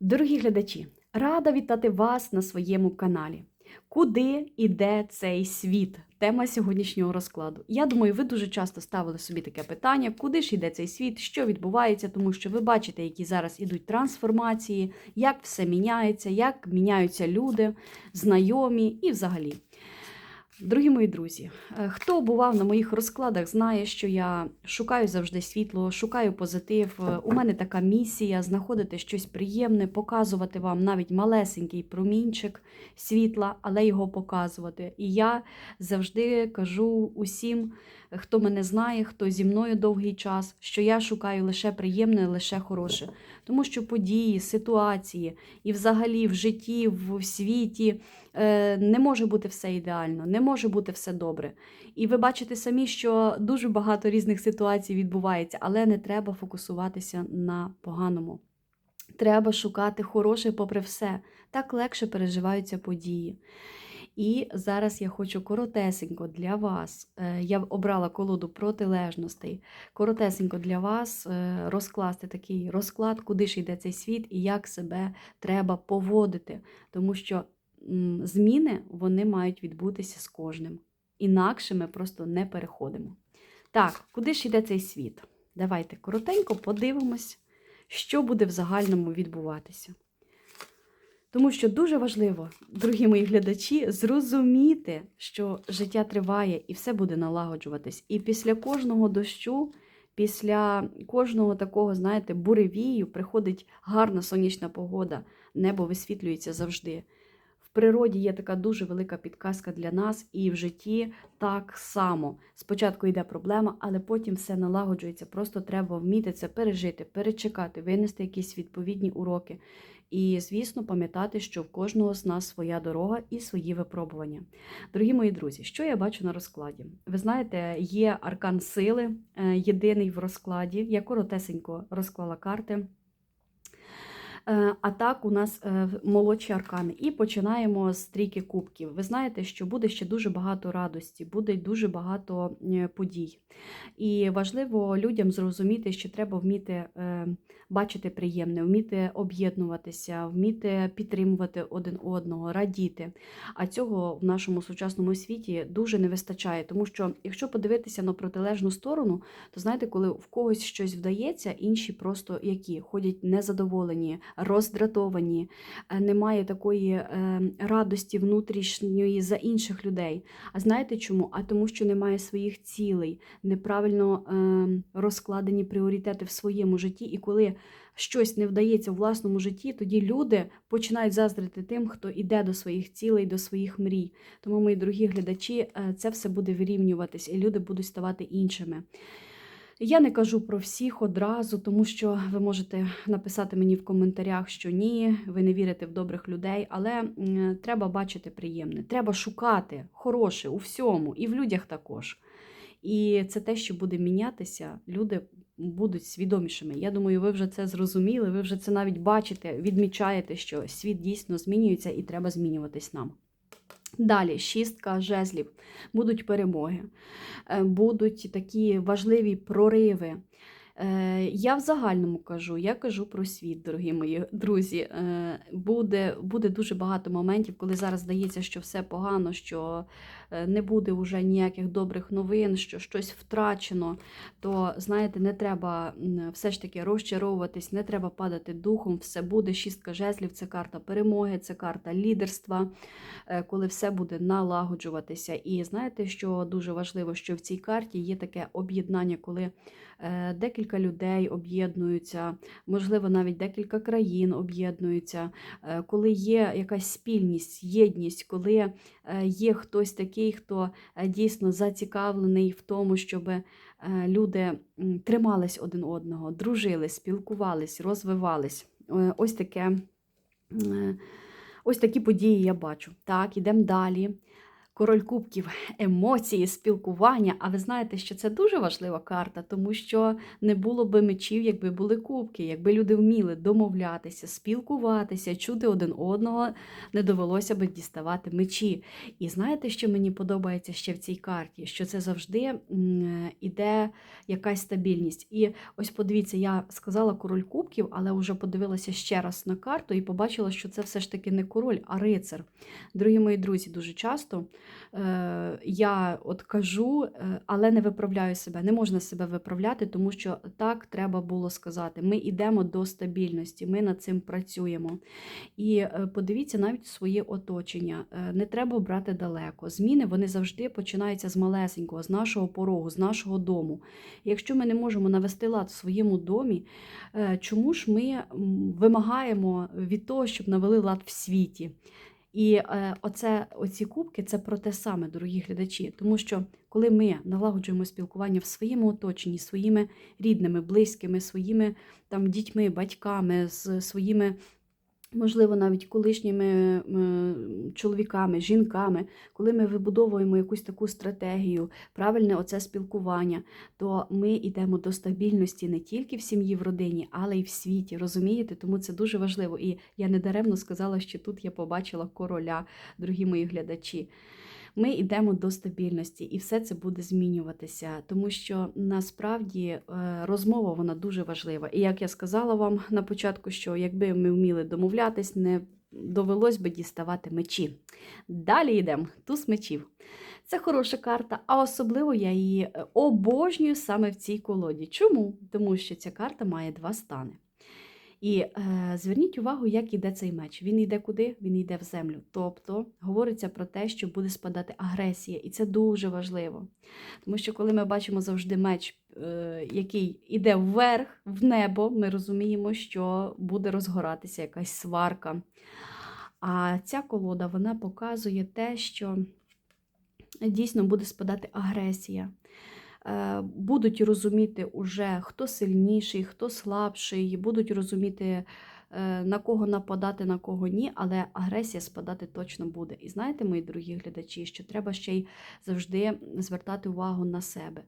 Дорогі глядачі, рада вітати вас на своєму каналі. Куди іде цей світ? Тема сьогоднішнього розкладу. Я думаю, ви дуже часто ставили собі таке питання, куди ж іде цей світ, що відбувається, тому що ви бачите, які зараз ідуть трансформації, як все міняється, як міняються люди, знайомі і взагалі. Дорогі мої друзі, е, хто бував на моїх розкладах, знає, що я шукаю завжди світло, шукаю позитив. Е, У мене така місія знаходити щось приємне, показувати вам навіть малесенький промінчик світла, але його показувати. І я завжди кажу усім, хто мене знає, хто зі мною довгий час, що я шукаю лише приємне, лише хороше. Тому що події, ситуації і взагалі в житті, в світі не може бути все ідеально, не може бути все добре. І ви бачите самі, що дуже багато різних ситуацій відбувається, але не треба фокусуватися на поганому. Треба шукати хороше попри все. Так легше переживаються події. І зараз я хочу коротесенько для вас. е, Я обрала колоду протилежностей. Коротесенько для вас е, розкласти такий розклад, куди ж йде цей світ і як себе треба поводити. Тому що зміни вони мають відбутися з кожним. Інакше ми просто не переходимо. Так, куди ж йде цей світ? Давайте коротенько подивимось, що буде в загальному відбуватися. Тому що дуже важливо, дорогі мої глядачі, зрозуміти, що життя триває і все буде налагоджуватись. І після кожного дощу, після кожного такого, знаєте, буревію приходить гарна сонячна погода, небо висвітлюється завжди. Природі є така дуже велика підказка для нас, і в житті так само. Спочатку йде проблема, але потім все налагоджується. Просто треба вміти це пережити, перечекати, винести якісь відповідні уроки. І, звісно, пам'ятати, що в кожного з нас своя дорога і свої випробування. Дорогі мої друзі, що я бачу на розкладі? Ви знаєте, є аркан сили, е, єдиний в розкладі. Я коротесенько розклала карти. Е, А так у нас е, молодші аркани. І починаємо з трійки кубків. Ви знаєте, що буде ще дуже багато радості, буде дуже багато е, подій. І важливо людям зрозуміти, що треба вміти бачити приємне, вміти об'єднуватися, вміти підтримувати один одного, радіти. А цього в нашому сучасному світі дуже не вистачає, тому що якщо подивитися на протилежну сторону, то знаєте, коли в когось щось вдається, інші просто які ходять незадоволені, роздратовані, е, немає такої е, радості внутрішньої за інших людей. А знаєте чому? А тому, що немає своїх цілей, неправильно е, розкладені пріоритети в своєму житті, і коли щось не вдається у власному житті, тоді люди починають заздрити тим, хто іде до своїх цілей, до своїх мрій. Тому, мої дорогі глядачі, це все буде вирівнюватись, і люди будуть ставати іншими. Я не кажу про всіх одразу, тому що ви можете написати мені в коментарях, що ні, ви не вірите в добрих людей, але треба бачити приємне, треба шукати хороше у всьому, і в людях також. І це те, що буде мінятися, люди будуть свідомішими. Я думаю, ви вже це зрозуміли, ви вже це навіть бачите, відмічаєте, що світ дійсно змінюється і треба змінюватись нам. Далі, шістка жезлів, будуть перемоги, е, будуть такі важливі прориви. Е, Я в загальному кажу, я кажу про світ, дорогі мої друзі. Е, Буде, буде дуже багато моментів, коли зараз здається, що все погано, що не буде вже ніяких добрих новин, що щось втрачено. То, знаєте, не треба все ж таки розчаровуватись, не треба падати духом, все буде. Шістка жезлів це карта перемоги, це карта лідерства, е, коли все буде налагоджуватися. І знаєте, що дуже важливо, що в цій карті є таке об'єднання, коли е, декілька людей об'єднуються, можливо, навіть декілька країн об'єднуються, е, коли є якась спільність, єдність, коли е, є хтось такий, хто е, дійсно зацікавлений в тому, щоб е, люди тримались один одного, дружили, спілкувались, розвивались. Е, Ось таке. Ось такі події я бачу. Так, ідемо далі. Король кубків, емоції, спілкування. А ви знаєте, що це дуже важлива карта, тому що не було би мечів, якби були кубки, якби люди вміли домовлятися, спілкуватися, чути один одного, не довелося би діставати мечі. І знаєте, що мені подобається ще в цій карті? Що це завжди іде якась стабільність. І ось подивіться, я сказала король кубків, але вже подивилася ще раз на карту і побачила, що це все ж таки не король, а рицар. Дорогі мої друзі, дуже часто я от кажу, е, але не виправляю себе. Не можна себе виправляти, тому що так треба було сказати. Ми йдемо до стабільності, ми над цим працюємо. І е, подивіться навіть своє оточення. Е, Не треба брати далеко. Зміни вони завжди починаються з малесенького, з нашого порогу, з нашого дому. Якщо ми не можемо навести лад в своєму домі, е, чому ж ми вимагаємо від того, щоб навели лад в світі? І е, оце, оці кубки це про те саме, дорогі глядачі. Тому що коли ми налагоджуємо спілкування в своєму оточенні, своїми рідними, близькими, своїми там, дітьми, батьками, з своїми, можливо, навіть колишніми чоловіками, жінками, коли ми вибудовуємо якусь таку стратегію, правильне оце спілкування, то ми йдемо до стабільності не тільки в сім'ї, в родині, але й в світі. Розумієте? Тому це дуже важливо. І я недаремно сказала, що тут я побачила короля, дорогі мої глядачі. Ми йдемо до стабільності, і все це буде змінюватися, тому що насправді е, розмова вона дуже важлива. І як я сказала вам на початку, що якби ми вміли домовлятись, не довелось би діставати мечі. Далі йдемо. Туз мечів. Це хороша карта, а особливо я її е, обожнюю саме в цій колоді. Чому? Тому що ця карта має два стани. І е, зверніть увагу, як іде цей меч. Він йде куди? Він йде в землю. Тобто говориться про те, що буде спадати агресія, і це дуже важливо. Тому що коли ми бачимо завжди меч, е, який йде вверх, в небо, ми розуміємо, що буде розгоратися якась сварка. А ця колода вона показує те, що дійсно буде спадати агресія. Е, Будуть розуміти уже, хто сильніший, хто слабший, будуть розуміти, е, на кого нападати, на кого ні, але агресія спадати точно буде. І знаєте, мої дорогі глядачі, що треба ще й завжди звертати увагу на себе.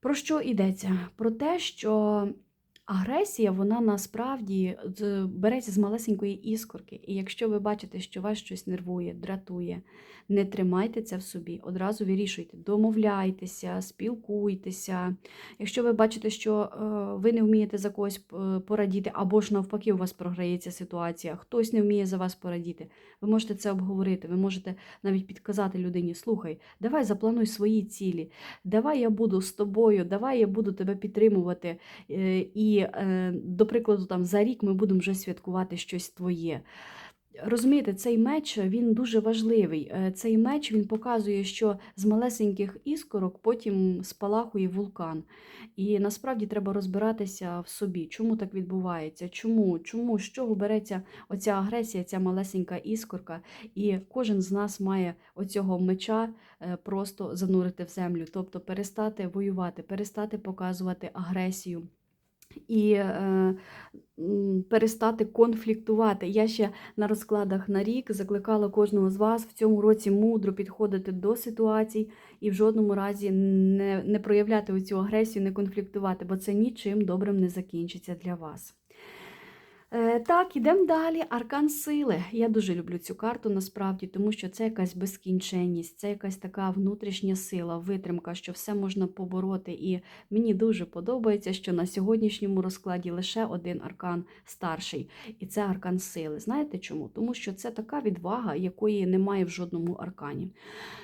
Про що йдеться? Про те, що агресія, вона насправді береться з малесенької іскорки. І якщо ви бачите, що вас щось нервує, дратує, не тримайте це в собі. Одразу вирішуйте, домовляйтеся, спілкуйтеся. Якщо ви бачите, що е, ви не вмієте за когось е, порадіти, або ж навпаки, у вас програється ситуація, хтось не вміє за вас порадіти, ви можете це обговорити, ви можете навіть підказати людині: слухай, давай заплануй свої цілі, давай я буду з тобою, давай я буду тебе підтримувати. Е, І, е, до прикладу, там за рік ми будемо вже святкувати щось твоє. Розумієте, цей меч він дуже важливий. Е, Цей меч він показує, що з малесеньких іскорок потім спалахує вулкан. І насправді треба розбиратися в собі, чому так відбувається, чому, чому, з чого береться оця агресія, ця малесенька іскорка. І кожен з нас має оцього меча е, просто занурити в землю, тобто перестати воювати, перестати показувати агресію. І е, перестати конфліктувати. Я ще на розкладах на рік закликала кожного з вас в цьому році мудро підходити до ситуацій і в жодному разі не, не проявляти оцю агресію, не конфліктувати, бо це нічим добрим не закінчиться для вас. Е, Так, ідемо далі. Аркан сили. Я дуже люблю цю карту насправді, тому що це якась безкінченність, це якась така внутрішня сила, витримка, що все можна побороти. І мені дуже подобається, що на сьогоднішньому розкладі лише один аркан старший, і це аркан сили. Знаєте чому? Тому що це така відвага, якої немає в жодному аркані.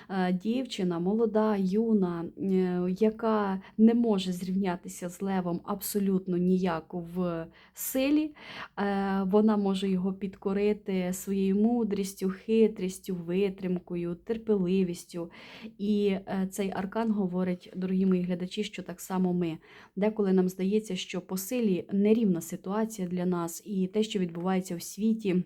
Е, Дівчина, молода, юна, е, яка не може зрівнятися з левом абсолютно ніяк в силі. Е, Вона може його підкорити своєю мудрістю, хитрістю, витримкою, терпеливістю. І е, цей аркан говорить, дорогі мої глядачі, що так само ми. Деколи нам здається, що по силі нерівна ситуація для нас, і те, що відбувається в світі.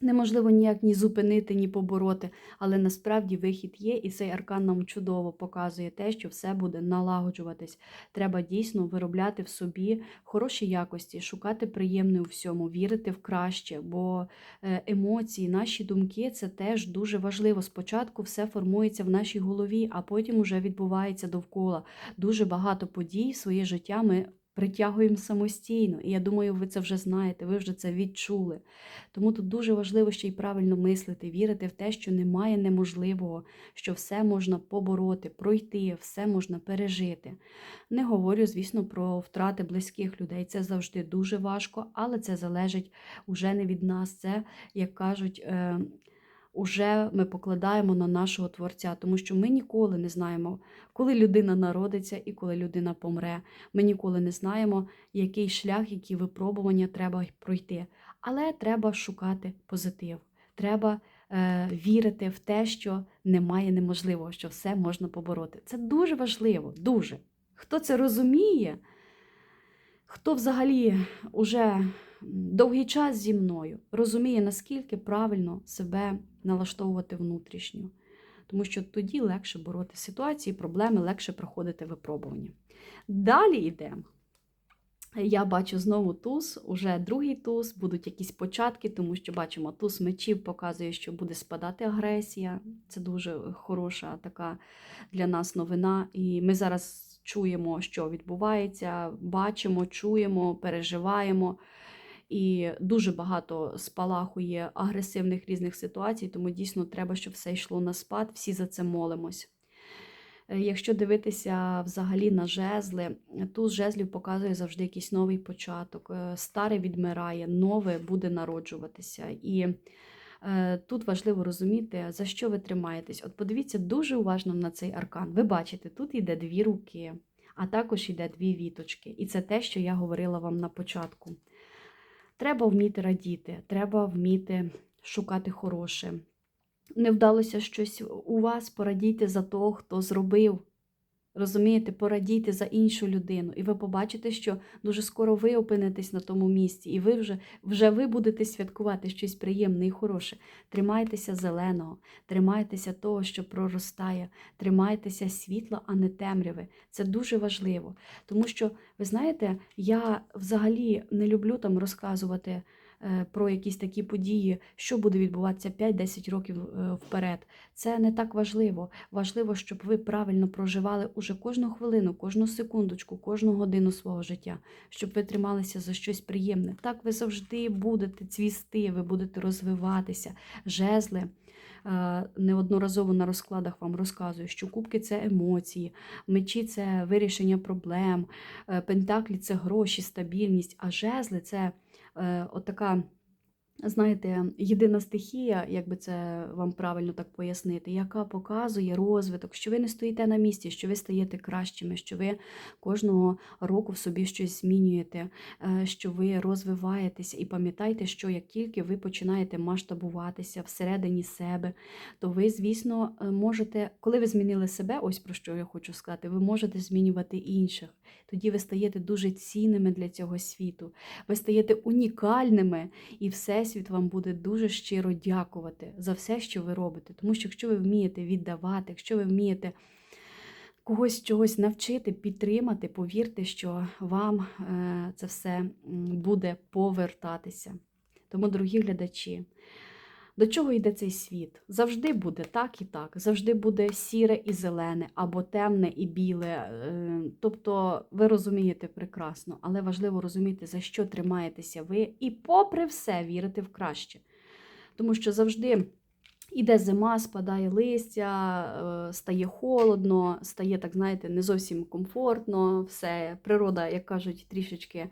Неможливо ніяк ні зупинити, ні побороти, але насправді вихід є, і цей аркан нам чудово показує те, що все буде налагоджуватись. Треба дійсно виробляти в собі хороші якості, шукати приємне у всьому, вірити в краще, бо е, емоції, наші думки це теж дуже важливо. Спочатку все формується в нашій голові, а потім уже відбувається довкола. Дуже багато подій своє життя ми притягуємо самостійно. І я думаю, ви це вже знаєте, ви вже це відчули. Тому тут дуже важливо ще й правильно мислити, вірити в те, що немає неможливого, що все можна побороти, пройти, все можна пережити. Не говорю, звісно, про втрати близьких людей. Це завжди дуже важко, але це залежить уже не від нас. Це, як кажуть, е, уже ми покладаємо на нашого творця, тому що ми ніколи не знаємо, коли людина народиться і коли людина помре. Ми ніколи не знаємо, який шлях, які випробування треба пройти. Але треба шукати позитив. Треба е, вірити в те, що немає неможливого, що все можна побороти. Це дуже важливо, дуже. Хто це розуміє, хто взагалі уже довгий час зі мною розуміє, наскільки правильно себе налаштовувати внутрішньо. Тому що тоді легше бороти ситуації, проблеми, легше проходити випробування. Далі йдемо. Я бачу знову туз, уже другий туз, будуть якісь початки, тому що бачимо, туз мечів показує, що буде спадати агресія. Це дуже хороша така для нас новина. І ми зараз чуємо, що відбувається, бачимо, чуємо, переживаємо. І дуже багато спалахує агресивних різних ситуацій, тому дійсно треба, щоб все йшло на спад, всі за це молимось. Е, Якщо дивитися взагалі на жезли, туз жезлів показує завжди якийсь новий початок. Е, Старе відмирає, нове буде народжуватися. І е, тут важливо розуміти, за що ви тримаєтесь. От подивіться дуже уважно на цей аркан. Ви бачите, тут йде дві руки, а також йде дві віточки. І це те, що я говорила вам на початку. Треба вміти радіти, треба вміти шукати хороше. Не вдалося щось у вас, порадійте за того, хто зробив. Розумієте, порадійте за іншу людину. І ви побачите, що дуже скоро ви опинитесь на тому місці, і ви вже вже ви будете святкувати щось приємне і хороше. Тримайтеся зеленого, тримайтеся того, що проростає, тримайтеся світла, а не темряви. Це дуже важливо. Тому що, ви знаєте, я взагалі не люблю там розказувати про якісь такі події, що буде відбуватися 5-10 років е, вперед. Це не так важливо. Важливо, щоб ви правильно проживали уже кожну хвилину, кожну секундочку, кожну годину свого життя, щоб ви трималися за щось приємне. Так ви завжди будете цвісти, ви будете розвиватися. Жезли. Е, Неодноразово на розкладах вам розказую, що кубки це емоції, мечі це вирішення проблем, е, пентаклі це гроші, стабільність, а жезли це отака. отака, знаєте, єдина стихія, як би це вам правильно так пояснити, яка показує розвиток, що ви не стоїте на місці, що ви стаєте кращими, що ви кожного року в собі щось змінюєте, е, що ви розвиваєтеся. І пам'ятайте, що як тільки ви починаєте масштабуватися всередині себе, то ви, звісно, е, можете, коли ви змінили себе, ось про що я хочу сказати, ви можете змінювати інших. Тоді ви стаєте дуже цінними для цього світу. Ви стаєте унікальними, і Всесвіт вам буде дуже щиро дякувати за все, що ви робите. Тому що якщо ви вмієте віддавати, якщо ви вмієте когось чогось навчити, підтримати, повірте, що вам е, це все буде повертатися. Тому, дорогі глядачі, до чого йде цей світ? Завжди буде так і так, завжди буде сіре і зелене, або темне і біле. Е, Тобто ви розумієте прекрасно, але важливо розуміти, за що тримаєтеся ви, і попри все вірити в краще. Тому що завжди іде зима, спадає листя, е, стає холодно, стає, так знаєте, не зовсім комфортно, все, природа, як кажуть, трішечки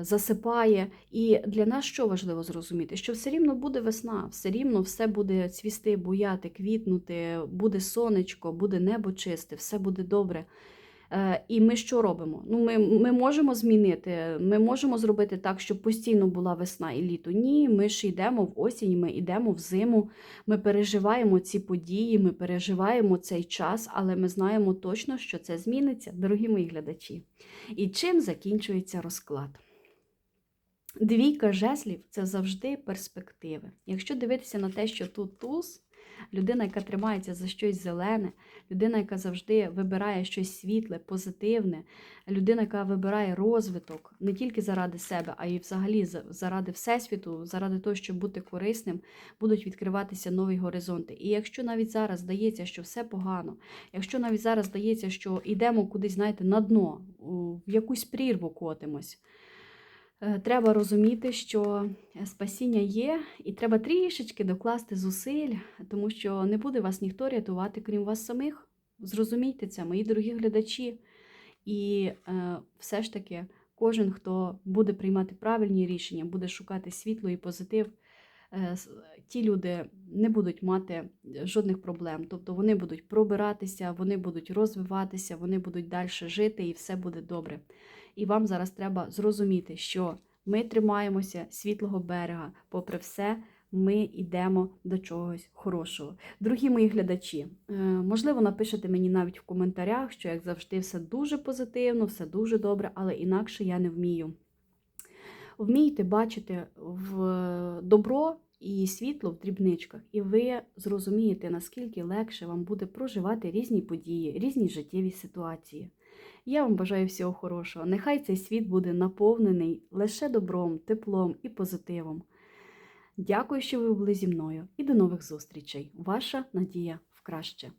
засипає. І для нас що важливо зрозуміти? Що все рівно буде весна, все рівно все буде цвісти, буяти, квітнути, буде сонечко, буде небо чисте, все буде добре. Е, І ми що робимо? Ну, ми, ми можемо змінити, ми можемо зробити так, щоб постійно була весна і літо. Ні, ми ж йдемо в осінь, ми йдемо в зиму, ми переживаємо ці події, ми переживаємо цей час, але ми знаємо точно, що це зміниться, дорогі мої глядачі. І чим закінчується розклад? Двійка жезлів це завжди перспективи. Якщо дивитися на те, що тут туз, людина, яка тримається за щось зелене, людина, яка завжди вибирає щось світле, позитивне, людина, яка вибирає розвиток не тільки заради себе, а й взагалі заради всесвіту, заради того, щоб бути корисним, будуть відкриватися нові горизонти. І якщо навіть зараз здається, що все погано, якщо навіть зараз здається, що йдемо кудись, знаєте, на дно, в якусь прірву котимось. Е, Треба розуміти, що спасіння є, і треба трішечки докласти зусиль, тому що не буде вас ніхто рятувати, крім вас самих. Зрозумійте це, мої дорогі глядачі. І е, все ж таки, кожен, хто буде приймати правильні рішення, буде шукати світло і позитив, е, ті люди не будуть мати жодних проблем. Тобто вони будуть пробиратися, вони будуть розвиватися, вони будуть далі жити, і все буде добре. І вам зараз треба зрозуміти, що ми тримаємося світлого берега, попри все. Ми йдемо до чогось хорошого. Дорогі мої глядачі, е, можливо, напишете мені навіть в коментарях, що, як завжди, все дуже позитивно, все дуже добре, але інакше я не вмію. Вмійте бачити в добро і світло в дрібничках, і ви зрозумієте, наскільки легше вам буде проживати різні події, різні життєві ситуації. Я вам бажаю всього хорошого. Нехай цей світ буде наповнений лише добром, теплом і позитивом. Дякую, що ви були зі мною, і до нових зустрічей. Ваша надія в краще.